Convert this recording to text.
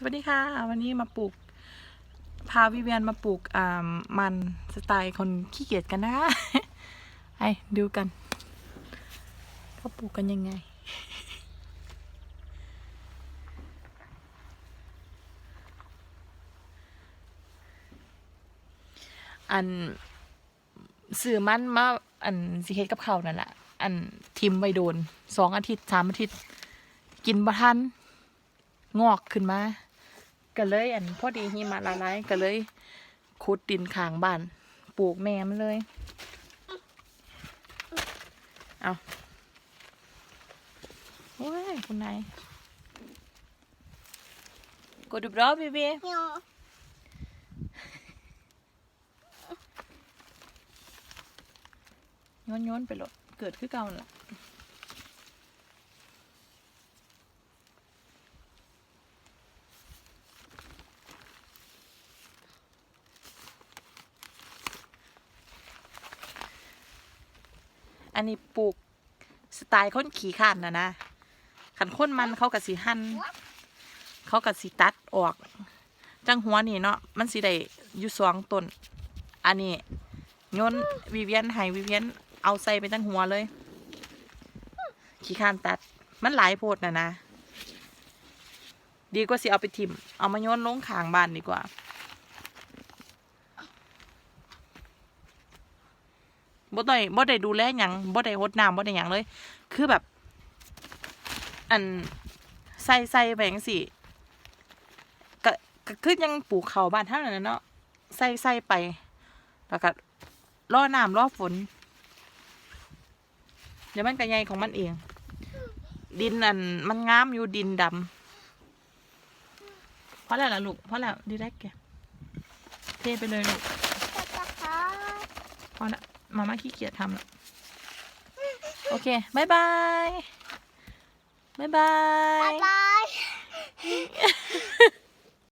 สวัสดีค่ะ วันนี้มาปลูก พาวิเวียนมาปลูกมันสไตล์คนขี้เกียจกันนะคะไอ้ดูกันเขาปลูกกันยังไง อันสื่อมันมาอันสิเฮ็ดกับเขานั่นแหละอันทิมไว้โดนสองอาทิตย์สามอาทิตย์ กินบ่ทันงอกขึ้นมา ก็เลย อันพอดีหิมะละลายก็เลยขุดดินข้างบ้านปลูกแม่มันเลยเอาโอ้ยคุณนายกดดูบรอบีบีย้อนย้อนไปหลดเกิดขึ้นเก่าน่ะ อันนี้ปลูกสไตล์คนขี่ข้านนะนะขันค้นมันเขากับสีหั่นเขากับสีตัดออก จังหัวนี่เนาะมันสีได้อยู่สองต้น อันนี้โยนวิเวียนให้วิเวียนเอาใส่ไปตั้งหัวเลย ขี้ข้านตัดมันหลายโพดนะนะ ดีกว่าสิเอาไปทิมเอามาโยนลงขางบ้านดีกว่า บ่ได้บ่ได้ดูแลหยังบ่ได้รดน้ำบ่ได้หยังเลย คือแบบ อันใส่ใส่ไปจังซี่ก็ก็คือยังปลูกเขาวบ้านเท่านั้นนะเนาะใส่ใส่ไป แล้วก็รอน้ำรอฝนเดี๋ยวมันก็ใหญ่ของมันเอง ดินอันมันงามอยู่ดินดำเพราะแล้วล่ะลูกเพราะแล้วดีแรกแกเทไปเลยลูก Tata. พอละ มาม่าขี้เกียจทำละโอเคบายบายบายบาย บาย